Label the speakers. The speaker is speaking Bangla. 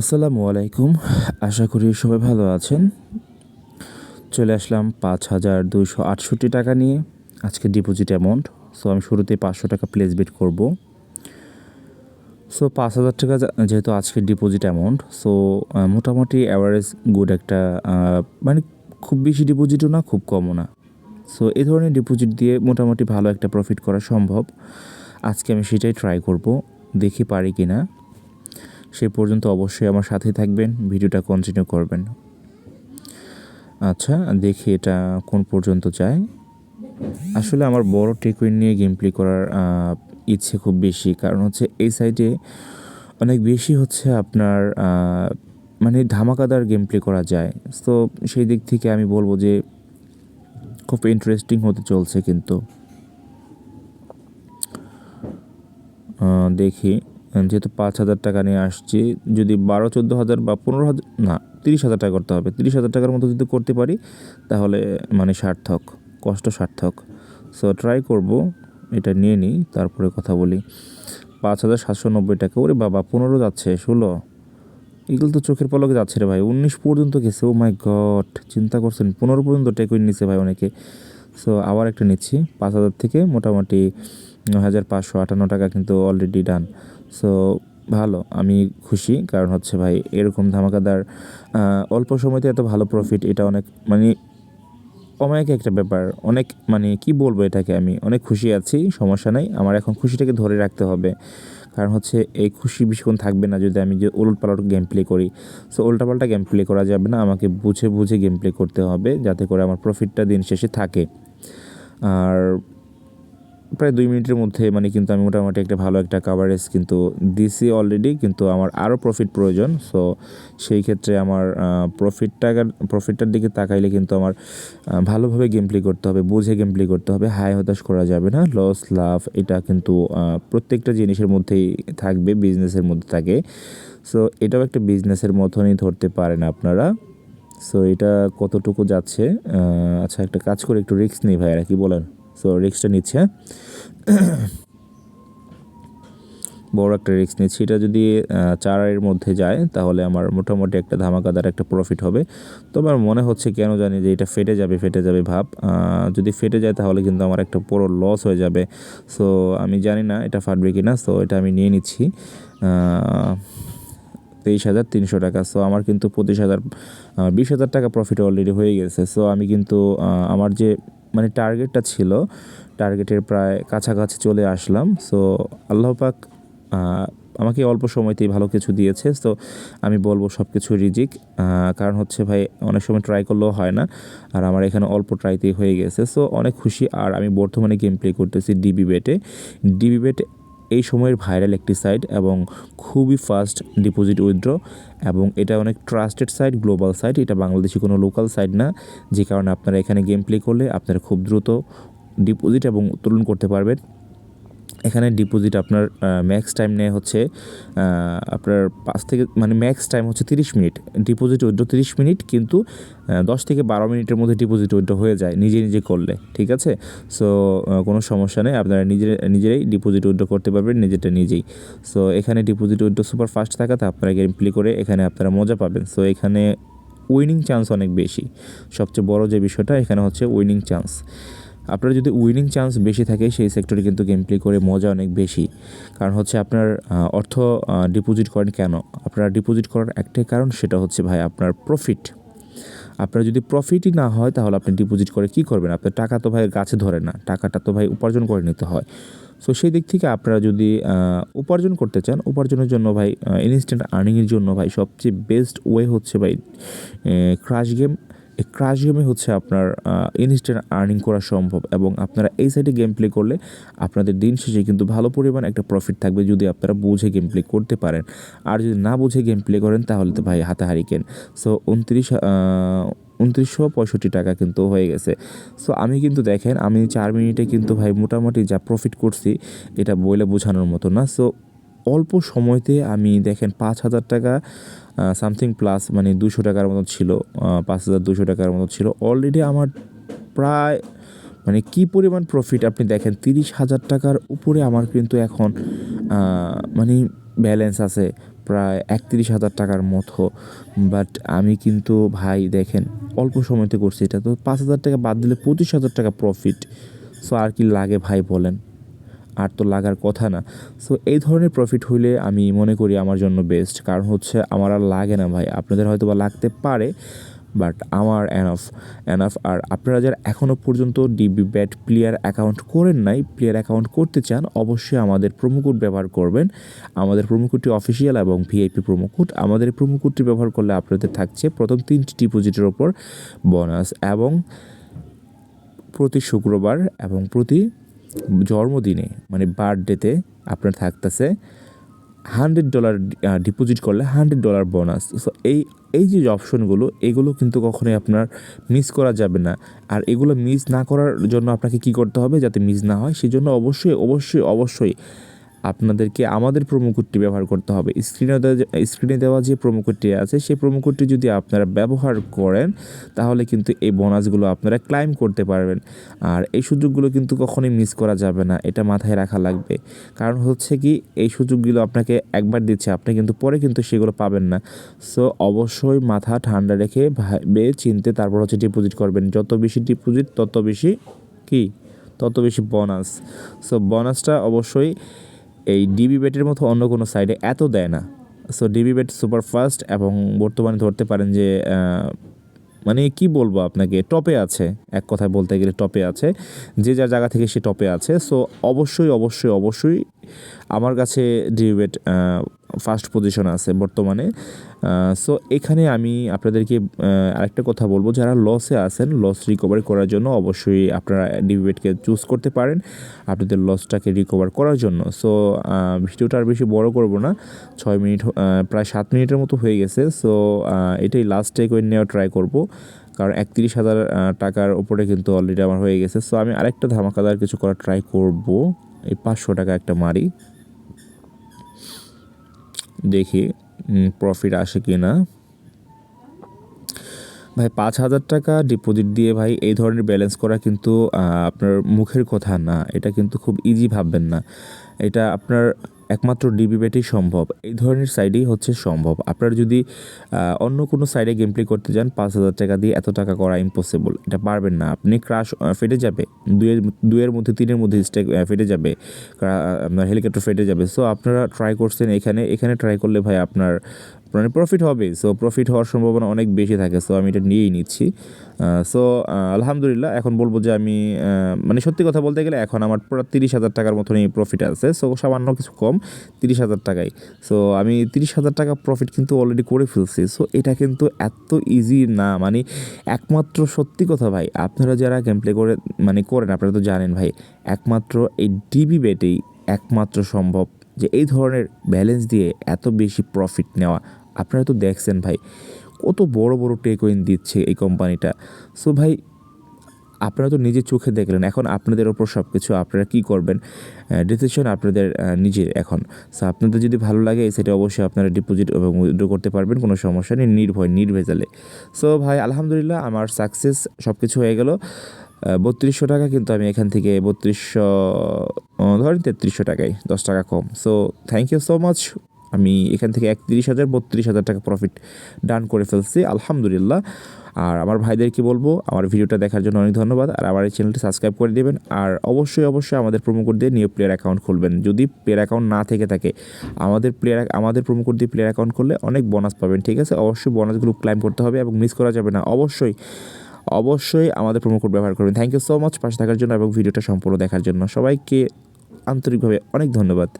Speaker 1: আসসালামু আলাইকুম। আশা করি সবাই ভালো আছেন। চলে আসলাম পাঁচ হাজার দুইশো আটষট্টি টাকা নিয়ে। আজকে ডিপোজিট অ্যামাউন্ট সো আমি শুরুতে পাঁচশো টাকা প্লেস বিট করব। সো পাঁচ হাজার টাকা যেহেতু আজকে ডিপোজিট অ্যামাউন্ট সো মোটামুটি অ্যাভারেজ গুড একটা মানে খুব বেশি ডিপোজিটও না, খুব কমও না। সো এই ধরনের ডিপোজিট দিয়ে মোটামুটি ভালো একটা প্রফিট করা সম্ভব। আজকে আমি সেটাই ট্রাই করব, দেখি পারি কি না সে পর্যন্ত অবশ্যই আমার সাথে থাকবেন, ভিডিওটা কন্টিনিউ করবেন। আচ্ছা দেখি এটা কোন পর্যন্ত যায়। আসলে আমার বড় টেকুইন নিয়ে গেম প্লে করার ইচ্ছে খুব বেশি। কারণ হচ্ছে এই সাইডে অনেক বেশি হচ্ছে আপনার মানে ধামাকাদার গেম প্লে করা যায়। তো সেই দিক থেকে আমি বলব যে খুব ইন্টারেস্টিং হতে চলছে কিন্তু। দেখি। যেহেতু পাঁচ হাজার টাকা নিয়ে আসছি, যদি বারো, চোদ্দ হাজার বা পনেরো হাজার, না, তিরিশ হাজার টাকা করতে হবে। তিরিশ হাজার টাকার মতো যদি করতে পারি, তাহলে মানে সার্থক, কষ্ট সার্থক। সো ট্রাই করব, এটা নিয়ে নিই, তারপরে কথা বলি। পাঁচ হাজার সাতশো নব্বই টাকা, ওরে বাবা, পনেরো যাচ্ছে, ষোলো। এগুলো তো চোখের পলকে যাচ্ছে রে ভাই, উনিশ পর্যন্ত গেছে ও মাই গড চিন্তা করছেন, পনেরো পর্যন্ত টেকুইন নিচ্ছে ভাই অনেকে। সো আবার একটা নিচ্ছি, পাঁচ হাজার থেকে মোটামুটি নয় হাজার পাঁচশো আটান্ন টাকা কিন্তু অলরেডি ডান সো ভালো, আমি খুশি। কারণ হচ্ছে ভাই, এরকম ধামাকাদার অল্প সময়তে এত ভালো প্রফিট এটা অনেক মানে অমায়িক একটা ব্যাপার। অনেক মানে কি বলব এটাকে আমি? অনেক খুশি আছি, সমস্যা নাই। আমার এখন খুশিটাকে ধরে রাখতে হবে। কারণ হচ্ছে, এই খুশি বেশিক্ষণ থাকবে না যদি আমি যে উলট পালট গেম প্লে করি। সো উল্টাপাল্টা গেম প্লে করা যাবে না। আমাকে বুঝে বুঝে গেম প্লে করতে হবে, যাতে করে আমার প্রফিটটা দিন শেষে থাকে। আর প্রায় দুই মিনিটের মধ্যে মানে কিন্তু আমি মোটামুটি একটা ভালো একটা কাভারেজ কিন্তু দিছি অলরেডি কিন্তু আমার আরও প্রফিট প্রয়োজন। সো সেই ক্ষেত্রে আমার প্রফিট টাকার প্রফিটটার দিকে তাকাইলে কিন্তু আমার ভালোভাবে গেম প্লে করতে হবে, বুঝে গেম প্লে করতে হবে হাই হতাশ করা যাবে না লস লাভ এটা কিন্তু প্রত্যেকটা জিনিসের মধ্যেই থাকবে বিজনেসের মধ্যে থাকে। সো এটাও একটা বিজনেসের মতনই ধরতে পারেন আপনারা। সো এটা কতটুকু যাচ্ছে? আচ্ছা একটা কাজ করে একটু রিস্ক নেই ভাইয়ারা, কি বলেন? সো রিস্কটা নিচ্ছে? বড় একটা রিস্ক নিচ্ছি। এটা যদি চারের মধ্যে যায়, তাহলে আমার মোটামুটি একটা ধামাকাদার একটা প্রফিট হবে। তো আমার মনে হচ্ছে কেন জানি যে এটা ফেটে যাবে ফেটে যাবে ভাব। যদি ফেটে যায়, তাহলে কিন্তু আমার একটা পুরো লস হয়ে যাবে। সো আমি জানি না এটা ফাটবে কি না সো এটা আমি নিয়ে নিচ্ছি। তেইশ হাজার তিনশো টাকা। সো আমার কিন্তু পঁচিশ হাজার বিশ হাজার টাকা প্রফিট অলরেডি হয়ে গেছে। সো আমি কিন্তু আমার যে মানে টার্গেটটা ছিল, টার্গেটের প্রায় কাছাকাছি চলে আসলাম। সো আল্লাহপাক আমাকে অল্প সময়তেই ভালো কিছু দিয়েছে। তো আমি বলব সব কিছু রিজিক কারণ হচ্ছে ভাই, অনেক সময় ট্রাই করলেও হয় না। আর আমার এখানে অল্প ট্রাইতেই হয়ে গেছে। সো অনেক খুশি। আর আমি বর্তমানে গেম প্লে করতেছি ডিবি বেটে ডিবি বেট এই সময়ের ভাইরাল একটি সাইট এবং খুবই ফাস্ট ডিপোজিট উইথড্র এবং এটা অনেক ট্রাস্টেড সাইট গ্লোবাল সাইট এটা বাংলাদেশি কোনো লোকাল সাইট না, যে কারণে আপনারা এখানে গেম প্লে করলে আপনারা খুব দ্রুত ডিপোজিট এবং উত্তোলন করতে পারবেন। এখানে ডিপোজিট আপনার ম্যাক্স টাইম নেয় হচ্ছে আপনার পাঁচ থেকে মানে ম্যাক্স টাইম হচ্ছে তিরিশ মিনিট। ডিপোজিট উইথড্র তিরিশ মিনিট, কিন্তু দশ থেকে বারো মিনিটের মধ্যে ডিপোজিট উইথড্র হয়ে যায়, নিজে নিজে করলে, ঠিক আছে? সো কোনো সমস্যা নেই, আপনারা নিজের, নিজেরাই ডিপোজিট উইথড্র করতে পারবেন, নিজেরটা নিজেই। সো এখানে ডিপোজিট উইথড্র সুপার ফাস্ট থাকাতে আপনারা গেম প্লে করে এখানে আপনারা মজা পাবেন। সো এখানে উইনিং চান্স অনেক বেশি। সবচেয়ে বড় যে বিষয়টা, এখানে হচ্ছে উইনিং চান্স আপনার যদি উইনিং চান্স বেশি থাকে, সেই সেক্টরে কিন্তু গেম প্লে করে মজা অনেক বেশি। কারণ হচ্ছে আপনার অর্থ ডিপোজিট করেন কেন? আপনারা ডিপোজিট করার একটাই কারণ সেটা হচ্ছে ভাই আপনার প্রফিট আপনার যদি প্রফিটই না হয়, তাহলে আপনি ডিপোজিট করে কি করবেন? আপনার টাকা তো ভাই গাছে ধরে না, টাকাটা তো ভাই উপার্জন করে নিতে হয়। সো সেই দিক থেকে আপনারা যদি উপার্জন করতে চান, উপার্জনের জন্য ভাই ইনস্ট্যান্ট আর্নিংয়ের জন্য ভাই সবচেয়ে বেস্ট ওয়ে হচ্ছে ভাই ক্রাশ গেম এই ক্রাশ গেমে হচ্ছে আপনার ইনস্ট্যান্ট আর্নিং করা সম্ভব এবং আপনারা এই সাইডে গেম প্লে করলে আপনাদের দিন শেষে কিন্তু ভালো পরিমাণ একটা প্রফিট থাকবে যদি আপনারা বুঝে গেম প্লে করতে পারেন। আর যদি না বুঝে গেম প্লে করেন তাহলে তো ভাই হাতাহারি কেন? সো উনত্রিশ উনত্রিশশো পঁয়ষট্টি টাকা কিন্তু হয়ে গেছে। সো আমি কিন্তু দেখেন, আমি চার মিনিটে কিন্তু ভাই মোটামুটি যা প্রফিট করছি, এটা বলে বোঝানোর মতো না। সো অল্প সময়তে আমি দেখেন পাঁচ হাজার টাকা সামথিং প্লাস মানে দুশো টাকার মতো ছিল পাঁচ হাজার দুশো টাকার মতো ছিল। অলরেডি আমার প্রায় মানে কি পরিমাণ প্রফিট আপনি দেখেন, তিরিশ হাজার টাকার উপরে আমার কিন্তু এখন মানে ব্যালেন্স আছে প্রায় একত্রিশ হাজার টাকার মতো। বাট আমি কিন্তু ভাই দেখেন, অল্প সময়তে করছি এটা। তো পাঁচ হাজার টাকা বাদ দিলে পঁচিশ হাজার টাকা প্রফিট সো আর কি লাগে ভাই বলেন? আর তো লাগার কথা না। সো এই ধরনের প্রফিট হইলে আমি মনে করি আমার জন্য বেস্ট কারণ হচ্ছে আমার আর লাগে না ভাই। আপনাদের হয়তো বা লাগতে পারে বাট আমার এনাফ এনাফ আর আপনারা যারা এখনও পর্যন্ত ডিবি ব্যাট প্লেয়ার অ্যাকাউন্ট করেন নাই প্লেয়ার অ্যাকাউন্ট করতে চান, অবশ্যই আমাদের কোড ব্যবহার করবেন। আমাদের কোডটি অফিসিয়াল এবং ভিআইপি কোড আমাদের কোডটি ব্যবহার করলে আপনাদের থাকছে প্রথম তিনটি ডিপোজিটের ওপর বোনাস এবং প্রতি শুক্রবার এবং প্রতি জন্মদিনে মানে বার্থডেতে আপনার থাকতেছে হান্ড্রেড ডলার ডিপোজিট করলে হান্ড্রেড ডলার বোনাস। সো এই এই যে অপশনগুলো, এগুলো কিন্তু কখনোই আপনার মিস করা যাবে না। আর এগুলো মিস না করার জন্য আপনাকে কি করতে হবে? যাতে মিস না হয় সেই জন্য অবশ্যই অবশ্যই অবশ্যই আপনাদেরকে আমাদের প্রোমো কোডটি ব্যবহার করতে হবে। স্ক্রিনে স্ক্রিনে দেওয়া যে প্রোমো কোডটি আছে, সেই প্রোমো কোডটি যদি আপনারা ব্যবহার করেন, তাহলে কিন্তু এই বোনাসগুলো আপনারা ক্লাইম করতে পারবেন। আর এই সুযোগগুলো কিন্তু কখনোই মিস করা যাবে না, এটা মাথায় রাখা লাগবে। কারণ হচ্ছে কি, এই সুযোগগুলো আপনাকে একবার দিচ্ছে, আপনি কিন্তু পরে কিন্তু সেগুলো পাবেন না। সো অবশ্যই মাথা ঠান্ডা রেখে ভাবে চিনতে তারপর হচ্ছে ডিপোজিট করবেন। যত বেশি ডিপোজিট তত বেশি কি? তত বেশি বোনাস সো বোনাসটা অবশ্যই এই ডিবি বেটের মতো অন্য কোনো সাইডে এত দেয় না। So DB bet super fast এবং বর্তমানে ধরতে পারেন যে মানে কি বলব আপনাকে, টপে আছে, এক কথায় বলতে গেলে টপে আছে, যে যার জায়গা থেকে সে টপে আছে। সো অবশ্যই অবশ্যই অবশ্যই আমার কাছে ডিবি ডিবেট ফার্স্ট পজিশন আছে বর্তমানে। সো এখানে আমি আপনাদেরকে আরেকটা কথা বলব। যারা লসে আছেন লস রিকভার করার জন্য অবশ্যই আপনারা ডিবেটকে চুজ করতে পারেন। আপনাদের লসটাকে রিকভার করার জন্য। সো ভিডিওটা আর বেশি বড় করব না। ছয় মিনিট প্রায় সাত মিনিটের মতো হয়ে গেছে। সো এটাই লাস্ট টেক নেওয়া ট্রাই করব। কারণ একত্রিশ হাজার টাকার উপরে কিন্তু অলরেডি আমার হয়ে গেছে। সো আমি আরেকটা ধামাকাদার কিছু করার ট্রাই করব। এই পাঁচশো টাকা একটা মারি। দেখি প্রফিট আসে কি না ভাই, পাঁচ হাজার টাকা ডিপোজিট দিয়ে ভাই, এই ধরনের ব্যালেন্স করা কিন্তু আপনার মুখের কথা না। এটা কিন্তু খুব ইজি ভাববেন না। এটা আপনার একমাত্র ডিবি বেটেই সম্ভব। এই ধরনের সাইডেই হচ্ছে সম্ভব। আপনারা যদি অন্য কোনো সাইডে গেম প্লে করতে যান, পাঁচ হাজার টাকা দিয়ে এত টাকা করা ইম্পসিবল এটা পারবেন না। আপনি ক্রাশ ফেটে যাবে। দুয়ের দুয়ের মধ্যে, তিনের মধ্যে স্টেক ফেটে যাবে। আপনার হেলিকপ্টার ফেটে যাবে। সো আপনারা ট্রাই করছেন এখানে। এখানে ট্রাই করলে ভাই আপনার মানে প্রফিট হবে সো প্রফিট হওয়ার সম্ভাবনা অনেক বেশি থাকে সো আমি এটা নিয়েই নিচ্ছি। সো আলহামদুলিল্লাহ, এখন বলব যে আমি মানে সত্যি কথা বলতে গেলে এখন আমার প্রায় তিরিশ হাজার টাকার মতনই প্রফিট আছে সো সামান্য কিছু কম, তিরিশ হাজার টাকায় সো আমি তিরিশ হাজার টাকা প্রফিট কিন্তু অলরেডি করে ফেলছি সো এটা কিন্তু এত ইজি না মানে একমাত্র সত্যি কথা ভাই, আপনারা যারা গেম প্লে করে মানে করেন, আপনারা তো জানেন ভাই, একমাত্র এই ডিবি বেটেই একমাত্র সম্ভব যে এই ধরনের ব্যালেন্স দিয়ে এত বেশি প্রফিট নেওয়া আপনারা তো দেখছেন ভাই, কত বড় বড় টেক ওয়েন দিচ্ছে এই কোম্পানিটা সো ভাই, আপনারা তো নিজের চোখে দেখলেন, এখন আপনাদের ওপর সব কিছু আপনারা কী করবেন? ডিসিশন আপনাদের নিজের এখন। সো আপনাদের যদি ভালো লাগে, সেটা অবশ্যই আপনারা ডিপোজিট এবং উইথড্র করতে পারবেন, কোনো সমস্যা নেই, নির্ভয়, নির্ভেজালে। সো ভাই, আলহামদুলিল্লাহ, আমার সাকসেস সব কিছু হয়ে গেল। বত্রিশশো টাকা কিন্তু আমি এখান থেকে বত্রিশশো ধরেন তেত্রিশশো টাকায়, দশ টাকা কম। So thank you so much আমি এখান থেকে একত্রিশ হাজার, বত্রিশ হাজার টাকা প্রফিট ডান করে ফেলছি, আলহামদুলিল্লাহ। আর আমার ভাইদেরকে বলব, আমার ভিডিওটা দেখার জন্য অনেক ধন্যবাদ। আর আমার এই চ্যানেলটি সাবস্ক্রাইব করে দেবেন। আর অবশ্যই অবশ্যই আমাদের কোড দিয়ে নিউ প্লেয়ার অ্যাকাউন্ট খুলবেন। যদি প্লেয়ার অ্যাকাউন্ট না থেকে থাকে, আমাদের প্লেয়ার আমাদের প্রোমো কোড দিয়ে প্লেয়ার অ্যাকাউন্ট করলে অনেক বোনাস পাবেন, ঠিক আছে? অবশ্যই বোনাসগুলো ক্লাইম করতে হবে এবং মিস করা যাবে না। অবশ্যই অবশ্যই আমাদের কোড ব্যবহার করবেন। থ্যাংক ইউ সো মাচ পাশে থাকার জন্য এবং ভিডিওটা সম্পূর্ণ দেখার জন্য। সবাইকে আন্তরিকভাবে অনেক ধন্যবাদ।